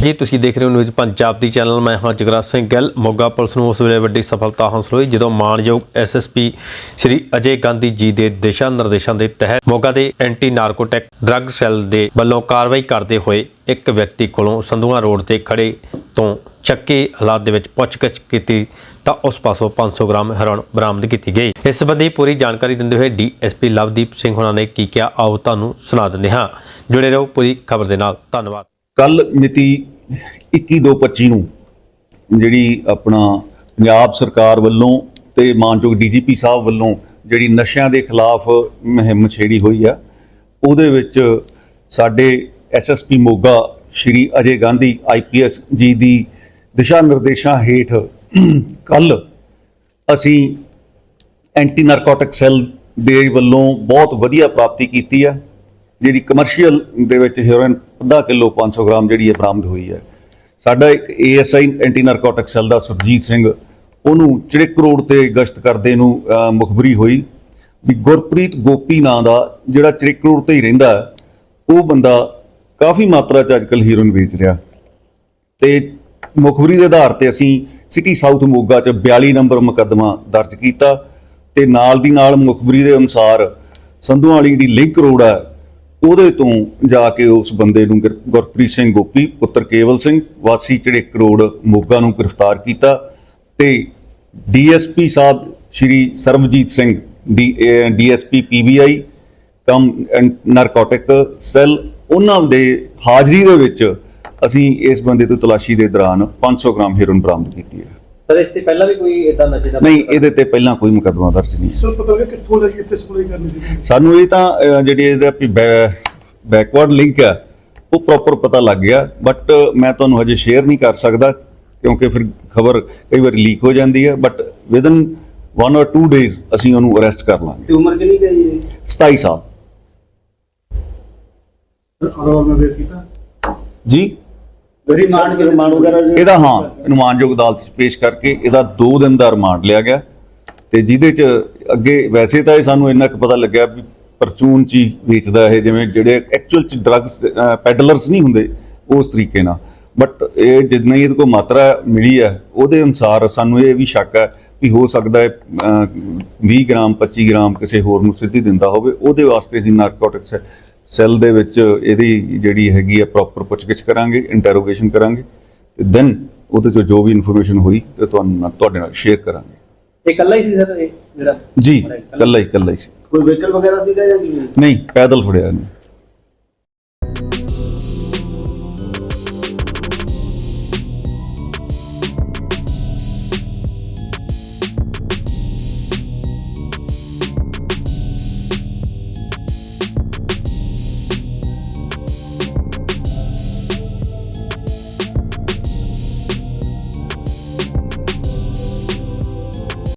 ਜੀ, ਤੁਸੀਂ ਦੇਖ ਰਹੇ ਹੋ ਨਿਊਜ਼ ਪੰਜਾਬ ਦੀ ਚੈਨਲ। ਮੈਂ ਹਾਂ ਜਗਰਾਜ ਸਿੰਘ ਗਿੱਲ। ਮੋਗਾ ਪੁਲਿਸ ਨੂੰ ਉਸ ਵੇਲੇ ਵੱਡੀ ਸਫਲਤਾ ਹਾਸਲ ਹੋਈ, ਜਦੋਂ ਮਾਨਯੋਗ ਐਸਐਸਪੀ ਸ਼੍ਰੀ ਅਜੇ ਗਾਂਧੀ ਜੀ ਦੇ ਦਿਸ਼ਾ ਨਿਰਦੇਸ਼ਾਂ ਦੇ ਤਹਿਤ ਮੋਗਾ ਦੇ ਐਂਟੀ ਨਾਰਕੋਟਿਕ ਡਰੱਗ ਸੈੱਲ ਦੇ ਵੱਲੋਂ ਕਾਰਵਾਈ ਕਰਦੇ ਹੋਏ ਇੱਕ ਵਿਅਕਤੀ ਕੋਲੋਂ ਸੰਧੂਆਂ ਰੋਡ ਤੇ ਖੜੇ ਤੋਂ ਚੱਕੇ ਹਾਲਾਤ ਦੇ ਵਿੱਚ ਪੁੱਛਗਿੱਛ ਕੀਤੀ, ਤਾਂ ਉਸ ਪਾਸੋਂ 500 ਗ੍ਰਾਮ ਹੈਰੋਨ ਬਰਾਮਦ ਕੀਤੀ ਗਈ। ਇਸ ਸੰਬੰਧੀ ਪੂਰੀ ਜਾਣਕਾਰੀ ਦਿੰਦੇ ਹੋਏ ਡੀਐਸਪੀ ਲਵਦੀਪ ਸਿੰਘ ਹੋਣਾ ਨੇ ਕੀ ਕਿਹਾ, ਆਓ ਤੁਹਾਨੂੰ ਸੁਣਾ ਦਿੰਦੇ ਹਾਂ। ਜੁੜੇ ਰਹੋ ਪੂਰੀ ਖਬਰ ਦੇ ਨਾਲ। ਧੰਨਵਾਦ। ਕੱਲ ਮਿਤੀ 21/2/25 ਨੂੰ ਜਿਹੜੀ ਆਪਣਾ ਪੰਜਾਬ ਸਰਕਾਰ ਵੱਲੋਂ ਤੇ ਮਾਨਯੋਗ ਡੀਜੀਪੀ ਸਾਹਿਬ ਵੱਲੋਂ ਜਿਹੜੀ ਨਸ਼ਿਆਂ ਦੇ ਖਿਲਾਫ ਮੁਹਿੰਮ ਛੇੜੀ ਹੋਈ ਆ, ਉਹਦੇ ਵਿੱਚ ਸਾਡੇ ਐਸਐਸਪੀ ਮੋਗਾ ਸ਼੍ਰੀ ਅਜੇ ਗਾਂਧੀ ਆਈਪੀਐਸ ਜੀ ਦੀ ਦਿਸ਼ਾ ਨਿਰਦੇਸ਼ਾਂ ਹੇਠ ਕੱਲ ਅਸੀਂ ਐਂਟੀ ਨਾਰਕੋਟਿਕ ਸੈੱਲ ਦੇ ਵੱਲੋਂ ਬਹੁਤ ਵਧੀਆ ਪ੍ਰਾਪਤੀ ਕੀਤੀ ਆ, ਜਿਹੜੀ ਕਮਰਸ਼ੀਅਲ ਦੇ ਵਿੱਚ ਹੀਰੋਇਨ ਅੱਧਾ ਕਿਲੋ 500 ਗ੍ਰਾਮ ਜਿਹੜੀ ਹੈ ਬਰਾਮਦ ਹੋਈ ਹੈ। ਸਾਡਾ ਇੱਕ ਏਐਸਆਈ ਐਂਟੀ ਨਾਰਕੋਟਿਕ ਸੈੱਲ ਦਾ ਸੁਰਜੀਤ ਸਿੰਘ, ਉਹਨੂੰ ਚਿੜਕ ਰੋਡ ਤੇ ਗਸ਼ਤ ਕਰਦੇ ਨੂੰ ਮੁਖਬਰੀ ਹੋਈ ਵੀ ਗੁਰਪ੍ਰੀਤ ਗੋਪੀ ਨਾਂ ਦਾ ਜਿਹੜਾ ਚਿੜਕ ਰੋਡ ਤੇ ਹੀ ਰਹਿੰਦਾ, ਉਹ ਬੰਦਾ ਕਾਫੀ ਮਾਤਰਾ ਚ ਅੱਜਕੱਲ ਹੀਰੋਇਨ ਵੇਚ ਰਿਹਾ। ਤੇ ਮੁਖਬਰੀ ਦੇ ਆਧਾਰ ਤੇ ਅਸੀਂ ਸਿਟੀ ਸਾਊਥ ਮੋਗਾ ਚ 42 ਨੰਬਰ ਮੁਕੱਦਮਾ ਦਰਜ ਕੀਤਾ ਤੇ ਨਾਲ ਦੀ ਨਾਲ ਮੁਖਬਰੀ ਦੇ ਅਨੁਸਾਰ ਸੰਧੂਆਂ ਵਾਲੀ ਜਿਹੜੀ ਲਿੰਕ ਰੋਡ ਹੈ ਉਹਦੇ ਤੋਂ ਜਾ ਕੇ ਉਸ ਬੰਦੇ ਨੂੰ ਗੁਰ- ਗੁਰਪ੍ਰੀਤ ਸਿੰਘ ਗੋਪੀ, ਪੁੱਤਰ ਕੇਵਲ ਸਿੰਘ, ਵਾਸੀ ਚੜੇ ਕਰੋੜ ਮੋਗਾ ਨੂੰ ਗ੍ਰਿਫਤਾਰ ਕੀਤਾ ਤੇ ਡੀਐਸਪੀ ਸਾਹਿਬ Shri Sarbjit Singh, D DSP PBI cum narcotic cell, ਉਹਨਾਂ ਦੇ ਹਾਜ਼ਰੀ ਦੇ ਵਿੱਚ ਅਸੀਂ ਇਸ ਬੰਦੇ ਤੋਂ ਤਲਾਸ਼ੀ ਦੇ ਦੌਰਾਨ 500 ਗ੍ਰਾਮ ਹੈਰੋਇਨ ਬਰਾਮਦ ਕੀਤੀ ਹੈ। ਸਰ ਇਸ ਤੋਂ ਪਹਿਲਾਂ ਵੀ ਕੋਈ ਇਦਾਂ ਨਸ਼ੇ ਦਾ ਨਹੀਂ ਇਹਦੇ ਤੇ ਪਹਿਲਾਂ ਕੋਈ ਮੁਕੱਦਮਾ ਦਰਜ ਨਹੀਂ ਹੈ। ਸਰ ਪਤਾ ਲੱਗਾ ਕਿੱਥੋਂ ਲੈ ਕੇ ਕਿੱਥੇ ਸਪਲਾਈ ਕਰਨੀ ਸੀ? ਸਾਨੂੰ ਇਹ ਤਾਂ ਅਹ, ਜਿਹੜੀ ਇਹਦਾ ਬੈਕਵਰਡ ਲਿੰਕ ਹੈ ਉਹ ਪ੍ਰੋਪਰ ਪਤਾ ਲੱਗ ਗਿਆ ਬਟ ਮੈਂ ਤੁਹਾਨੂੰ ਹਜੇ ਸ਼ੇਅਰ ਨਹੀਂ ਕਰ ਸਕਦਾ ਕਿਉਂਕਿ ਫਿਰ ਖਬਰ ਕਈ ਵਾਰ ਲੀਕ ਹੋ ਜਾਂਦੀ ਹੈ ਬਟ ਵਿਦਨ 1 অর 2 ਡੇਜ਼ ਅਸੀਂ ਉਹਨੂੰ ਅਰੈਸਟ ਕਰ ਲਾਂਗੇ। ਤੇ ਉਮਰ ਕਿੰਨੀ ਗਈ ਹੈ 27 ਸਾਲ। ਅਦਾਲਤ ਨੇ ਰੇਸ ਕੀਤਾ? ਜੀ? ਕੇ ਰਿਮਾਂਡ ਵਗੈਰਾ ਇਹਦਾ ਹਾਂ ਅਨੁਮਾਨਯੋਗ ਅਦਾਲਤ 'ਚ ਪੇਸ਼ ਕਰਕੇ ਇਹਦਾ 2 ਦਿਨ ਦਾ ਰਿਮਾਂਡ ਲਿਆ ਗਿਆ ਤੇ ਜਿਹਦੇ 'ਚ ਅੱਗੇ ਵੈਸੇ ਤਾਂ ਇਹ ਸਾਨੂੰ ਇੰਨਾ ਕੁ ਪਤਾ ਲੱਗਿਆ ਵੀ ਪਰਚੂਨ 'ਚ ਵੇਚਦਾ ਇਹ ਜਿਵੇਂ ਜਿਹੜੇ ਐਕਚੁਅਲ 'ਚ ਡਰੱਗਸ ਪੈਡਲਰਸ ਨਹੀਂ ਹੁੰਦੇ ਉਸ ਤਰੀਕੇ ਨਾਲ। ਬਟ ਇਹ ਜਿੰਨੀ ਇਹਦੇ ਕੋਲ ਮਾਤਰਾ ਮਿਲੀ ਹੈ ਉਹਦੇ ਅਨੁਸਾਰ ਸਾਨੂੰ ਇਹ ਵੀ ਸ਼ੱਕ ਹੈ ਵੀ ਹੋ ਸਕਦਾ ਹੈ ਅਹ, 20 ਗ੍ਰਾਮ 25 ਗ੍ਰਾਮ ਕਿਸੇ ਹੋਰ ਨੂੰ ਸਿੱਧੀ ਦਿੰਦਾ ਹੋਵੇ ਉਹਦੇ ਵਾਸਤੇ ਅਸੀਂ ਨਾਰਕੋਟਿਕਸ ਸੈੱਲ ਦੇ ਵਿੱਚ ਇਹਦੀ ਜਿਹੜੀ ਹੈਗੀ ਹੈ ਪ੍ਰੋਪਰ ਪੁੱਛਗਿੱਛ ਕਰਾਂਗੇ ਇੰਟਰੋਗੇਸ਼ਨ ਕਰਾਂਗੇ ਤੇ ਦੈਨ ਉਹਦੇ ਚੋਂ ਜੋ ਵੀ ਇਨਫੋਰਮੇਸ਼ਨ ਹੋਈ ਤੇ ਤੁਹਾਨੂੰ ਤੁਹਾਡੇ ਨਾਲ ਸ਼ੇਅਰ ਕਰਾਂਗੇ। ਇਹ ਇਕੱਲਾ ਹੀ ਸੀ ਸਰ ਇਹ ਜਿਹੜਾ? ਜੀ ਕੱਲਾ ਹੀ ਕੱਲਾ ਹੀ ਸੀ। ਕੋਈ ਵਹੀਕਲ ਵਗੈਰਾ ਸੀਗਾ ਜਾਂ ਕਿਵੇਂ? ਨਹੀਂ ਪੈਦਲ ਫੜਿਆ ਨਹੀਂ